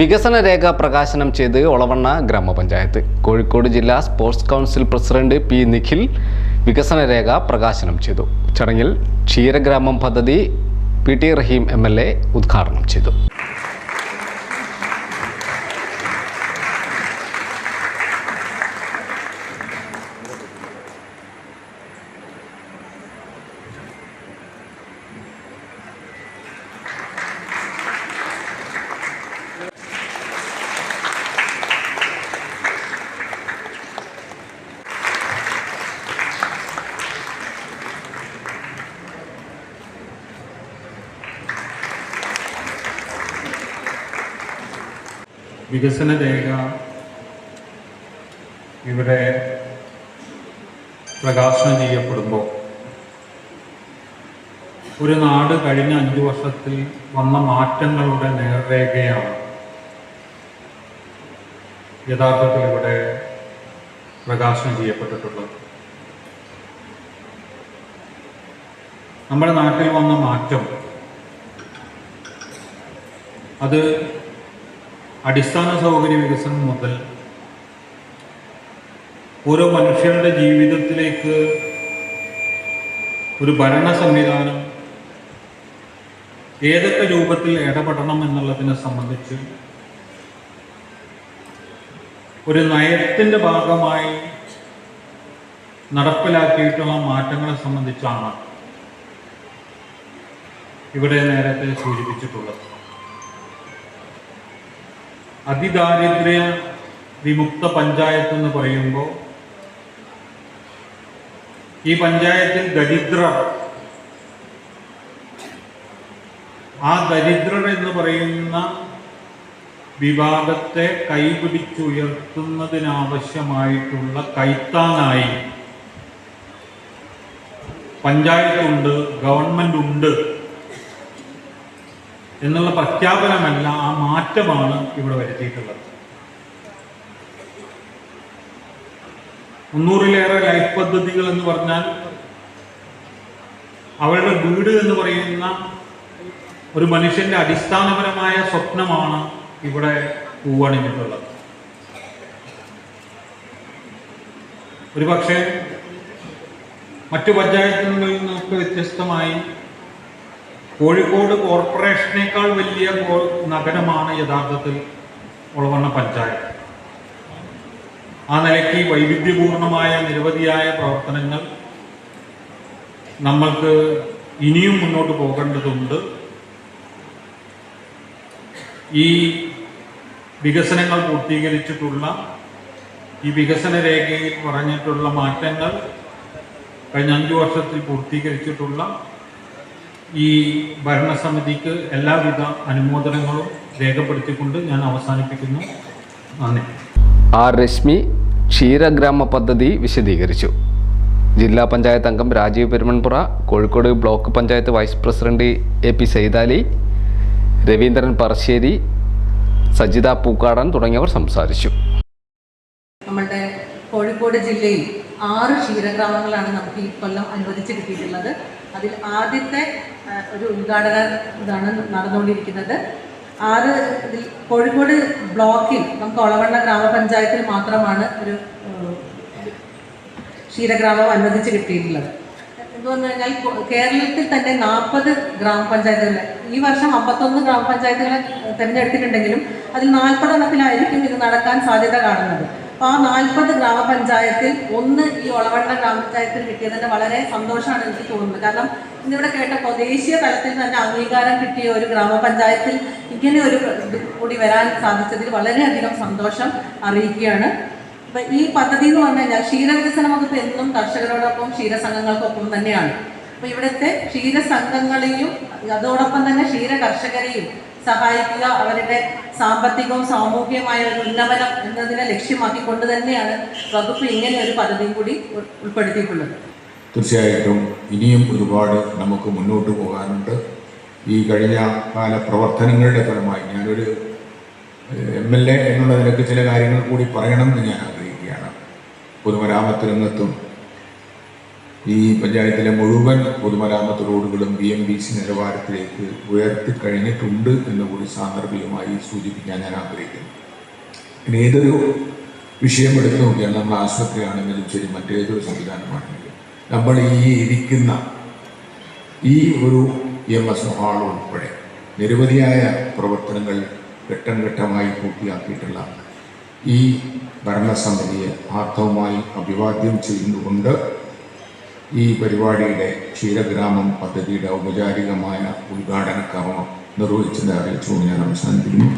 വികസന രേഖ പ്രകാശനം ചെയ്ത് ഒളവണ്ണ ഗ്രാമപഞ്ചായത്ത്. കോഴിക്കോട് ജില്ലാ sports council president P Nikhil വികസന രേഖ പ്രകാശനം ചെയ്തു. ചടങ്ങിൽ ക്ഷീരഗ്രാമം പദ്ധതി P T Raheem M L A ഉദ്ഘാടനം ചെയ്തു. വികസന രേഖ ഇവിടെ പ്രകാശനം ചെയ്യപ്പെടുമ്പോൾ ഒരു നാട് കഴിഞ്ഞ അഞ്ചു വർഷത്തിൽ വന്ന മാറ്റങ്ങളുടെ നേർരേഖയാണ് യഥാർത്ഥത്തിൽ ഇവിടെ പ്രകാശനം ചെയ്യപ്പെട്ടിട്ടുള്ളത്. നമ്മുടെ നാട്ടിൽ വന്ന മാറ്റം അത് അടിസ്ഥാന സൗകര്യ വികസനം മുതൽ ഓരോ മനുഷ്യരുടെ ജീവിതത്തിലേക്ക് ഒരു ഭരണ സംവിധാനം ഏതൊക്കെ രൂപത്തിൽ ഇടപെടണം എന്നുള്ളതിനെ സംബന്ധിച്ച് ഒരു നയത്തിന്റെ ഭാഗമായി നടപ്പിലാക്കിയിട്ടുള്ള മാറ്റങ്ങളെ സംബന്ധിച്ചാണ് ഇവിടെ നേരത്തെ സൂചിപ്പിച്ചിട്ടുള്ളത്. അതിദാരിദ്ര്യ വിമുക്ത പഞ്ചായത്ത് എന്ന് പറയുമ്പോൾ ഈ പഞ്ചായത്തിൽ ദരിദ്ര ആ ദരിദ്രർ എന്ന് പറയുന്ന വിഭാഗത്തെ കൈപിടിച്ചുയർത്തുന്നതിനാവശ്യമായിട്ടുള്ള കൈത്താനായി പഞ്ചായത്തുണ്ട് ഗവൺമെന്റ് ഉണ്ട് എന്നുള്ള പ്രഖ്യാപനമല്ല ആ മാറ്റമാണ് ഇവിടെ വരുത്തിയിട്ടുള്ളത്. മുന്നൂറിലേറെ ലൈഫ് പദ്ധതികൾ എന്ന് പറഞ്ഞാൽ അവരുടെ വീട് എന്ന് പറയുന്ന ഒരു മനുഷ്യന്റെ അടിസ്ഥാനപരമായ സ്വപ്നമാണ് ഇവിടെ പൂവണിഞ്ഞിട്ടുള്ളത്. ഒരുപക്ഷെ മറ്റു പഞ്ചായത്തുകളിൽ നിന്നൊക്കെ വ്യത്യസ്തമായി കോഴിക്കോട് കോർപ്പറേഷനേക്കാൾ വലിയ നഗരമാണ് യഥാർത്ഥത്തിൽ ഒളവണ്ണ പഞ്ചായത്ത്. ആ നിലയ്ക്ക് വൈവിധ്യപൂർണമായ നിരവധിയായ പ്രവർത്തനങ്ങൾ നമ്മൾക്ക് ഇനിയും മുന്നോട്ട് പോകേണ്ടതുണ്ട്. ഈ വികസനങ്ങൾ പൂർത്തീകരിച്ചിട്ടുള്ള ഈ വികസന രേഖയിൽ പറഞ്ഞിട്ടുള്ള മാറ്റങ്ങൾ കഴിഞ്ഞ അഞ്ചു വർഷത്തിൽ പൂർത്തീകരിച്ചിട്ടുള്ള ഈ ഭരണസമിതിക്ക് എല്ലാവിധ അനുമോദനങ്ങളും രേഖപ്പെടുത്തിക്കൊണ്ട് ഞാൻ അവസാനിപ്പിക്കുന്നു. നന്ദി. ആർ രശ്മി ക്ഷീരഗ്രാമ പദ്ധതി വിശദീകരിച്ചു. ജില്ലാ പഞ്ചായത്ത് അംഗം Rajeev Perumanpura Kozhikode block panchayat vice president A P Saithali Raveendran Parassery Sajitha Pookkadan തുടങ്ങിയവർ സംസാരിച്ചു. നമ്മളുടെ കോഴിക്കോട് ജില്ലയിൽ ആറ് ക്ഷീരഗ്രാമങ്ങളാണ് നമുക്ക് ഈ കൊല്ലം അനുവദിച്ച് കിട്ടിയിട്ടുള്ളത്. അതിൽ ആദ്യത്തെ ഒരു ഉദ്ഘാടന ഇതാണ് നടന്നുകൊണ്ടിരിക്കുന്നത്. ആറ് ഇതിൽ കോഴിക്കോട് ബ്ലോക്കിൽ നമുക്ക് ഒളവണ്ണ ഗ്രാമപഞ്ചായത്തിൽ മാത്രമാണ് ഒരു ക്ഷീരഗ്രാമം അനുവദിച്ച് കിട്ടിയിട്ടുള്ളത്. എന്ന് പറഞ്ഞു കഴിഞ്ഞാൽ കേരളത്തിൽ തന്നെ നാൽപ്പത് ഗ്രാമപഞ്ചായത്തുകളെ ഈ വർഷം അമ്പത്തൊന്ന് ഗ്രാമപഞ്ചായത്തുകളെ തിരഞ്ഞെടുത്തിട്ടുണ്ടെങ്കിലും അതിൽ നാൽപ്പതെണ്ണത്തിലായിരിക്കും ഇത് നടക്കാൻ സാധ്യത കാണുന്നത്. അപ്പോൾ ആ നാൽപ്പത് ഗ്രാമപഞ്ചായത്തിൽ ഒന്ന് ഈ ഒളവണ്ട ഗ്രാമപഞ്ചായത്തിൽ കിട്ടിയതിന്റെ വളരെ സന്തോഷമാണ് എനിക്ക് തോന്നുന്നത്. കാരണം ഇന്നിവിടെ കേട്ടപ്പോൾ ദേശീയ തലത്തിൽ തന്നെ അംഗീകാരം കിട്ടിയ ഒരു ഗ്രാമപഞ്ചായത്തിൽ ഇങ്ങനെ ഒരു കൂടി വരാൻ സാധിച്ചതിൽ വളരെയധികം സന്തോഷം അറിയിക്കുകയാണ്. അപ്പൊ ഈ പദ്ധതി എന്ന് പറഞ്ഞു കഴിഞ്ഞാൽ ക്ഷീരവികസന വകുപ്പ് എന്നും കർഷകരോടൊപ്പം ക്ഷീരസംഘങ്ങൾക്കൊപ്പം തന്നെയാണ്. അപ്പൊ ഇവിടുത്തെ ക്ഷീരസംഘങ്ങളെയും അതോടൊപ്പം തന്നെ ക്ഷീര കർഷകരെയും സഹായിക്കുക. അവരുടെ സാമ്പത്തികവും സാമൂഹികമായ ഒരു ഉന്നമനം എന്നതിനെ ലക്ഷ്യമാക്കിക്കൊണ്ട് തന്നെയാണ് വകുപ്പ് ഇങ്ങനെ ഒരു പദ്ധതി കൂടി ഉൾ- ഉൾപ്പെടുത്തിയിട്ടുള്ളത്. തീർച്ചയായിട്ടും ഇനിയും ഒരുപാട് നമുക്ക് മുന്നോട്ട് പോകാനുണ്ട്. ഈ കഴിഞ്ഞ കാല പ്രവർത്തനങ്ങളുടെ ഫലമായി ഞാനൊരു എം എൽ എ എന്നുള്ള ചില കാര്യങ്ങൾ കൂടി പറയണമെന്ന് ഞാൻ ആഗ്രഹിക്കുകയാണ്. പൊതുമരാമത്ത് രംഗത്തും ഈ പഞ്ചായത്തിലെ മുഴുവൻ പൊതുമരാമത്ത് റോഡുകളും ബി എം ബി സി നിലവാരത്തിലേക്ക് ഉയർത്തി കഴിഞ്ഞിട്ടുണ്ട് എന്ന് കൂടി സാന്ദർഭികമായി സൂചിപ്പിക്കാൻ ഞാൻ ആഗ്രഹിക്കുന്നു. ഇനി ഏതൊരു വിഷയം എടുത്തു നോക്കിയാൽ നമ്മൾ ആശുപത്രിയാണെങ്കിലും ശരി മറ്റേതൊരു സംവിധാനമാണെങ്കിലും നമ്മൾ ഈ ഇരിക്കുന്ന ഈ ഒരു എം എസ് ഹാൾ ഉൾപ്പെടെ നിരവധിയായ പ്രവർത്തനങ്ങൾ ഘട്ടം ഘട്ടമായി പൂർത്തിയാക്കിയിട്ടുള്ള ഈ ഭരണസമിതിയെ ആർത്ഥവുമായി അഭിവാദ്യം ചെയ്യുന്നുകൊണ്ട് ഈ പരിപാടിയുടെ ക്ഷീരഗ്രാമം പദ്ധതിയുടെ ഔപചാരികമായ ഉദ്ഘാടന കർമ്മം നിർവഹിച്ചത് അറിയിച്ചുകൊണ്ട് ഞാൻ അവസാനിപ്പിക്കുന്നു.